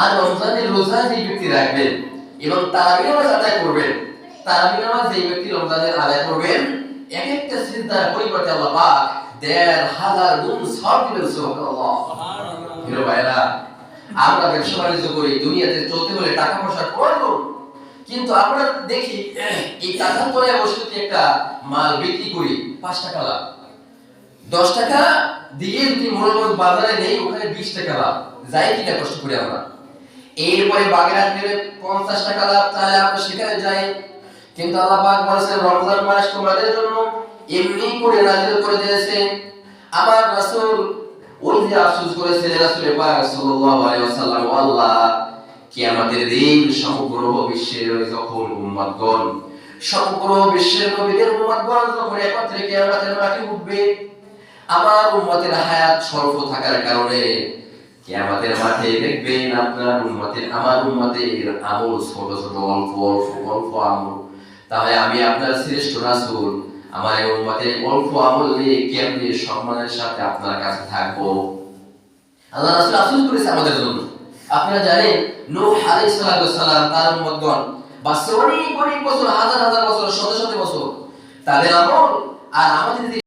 আর রমজানের রোজা যে ব্যক্তি রাখবেন এবং তারাবি নামাজ আদায় করবেন, তারাবি নামাজ যে ব্যক্তি রমজানের আদায় করবেন এক একটা সিজদার পরিবর্তে আল্লাহ পাক দেড় হাজার গুণ সব দিবেন সুবহানাল্লাহ। ভাইরা, আমরা ব্যবসা বাণিজ্য করি, দুনিয়াতে চলতে হলে টাকা পয়সা প্রয়োজন কিন্তু আমরা দেখি, এই টাকার তলায় বসে একটা মাল বিক্রি করি, পাঁচ টাকা লাভ। দশ টাকা দিয়ে যদি মোড় বাজারে নেই, ওখানে বিশ টাকা লাভ। যাই কিনা কষ্ট করি আমরা। এরপরে বাগেরহাট গেলে পঞ্চাশ টাকা লাভ, তাহলে আমরা সেখানে যাই। কিন্তু আল্লাহ পাক বলেছেন, রমজান মাস তোমাদের জন্য এমনি করে নাজিল করে দিয়েছে। আমার রাসূল, ওই যে আফসোস করেছেন রাসূল পাক সাল্লাল্লাহু আলাইহি ওয়াসাল্লাম, আল্লাহ, কিয়ামতের দিন সমগ্র বিশ্বের যখন উম্মতগণ, সমগ্র বিশ্বের নবীদের উম্মতগণ যখন একত্রে কিয়ামতের মাঠে উঠবে আমার উম্মতের হায়াত স্বল্প থাকার কারণে কিয়ামতের মাঠে দেখবেন আপনার উম্মতের, আমার উম্মতের আমল ছোট ছোট, অল্প অল্প অল্প আমল। তাহলে আমি আপনার শ্রেষ্ঠ রাসূল, আমার এই উম্মতের অল্প আমল নিয়ে কেমনি সম্মানের সাথে আপনার কাছে থাকব? আল্লাহ রাসূল আফসোস করেছে আমাদের জন্য। আপনারা জানেন, নূহ আলাইহিস সালাম তার উম্মতগণ বাসে অনেক অনেক বছর, হাজার হাজার বছর, শত শত বছর, তাদের আমল আর আমাদের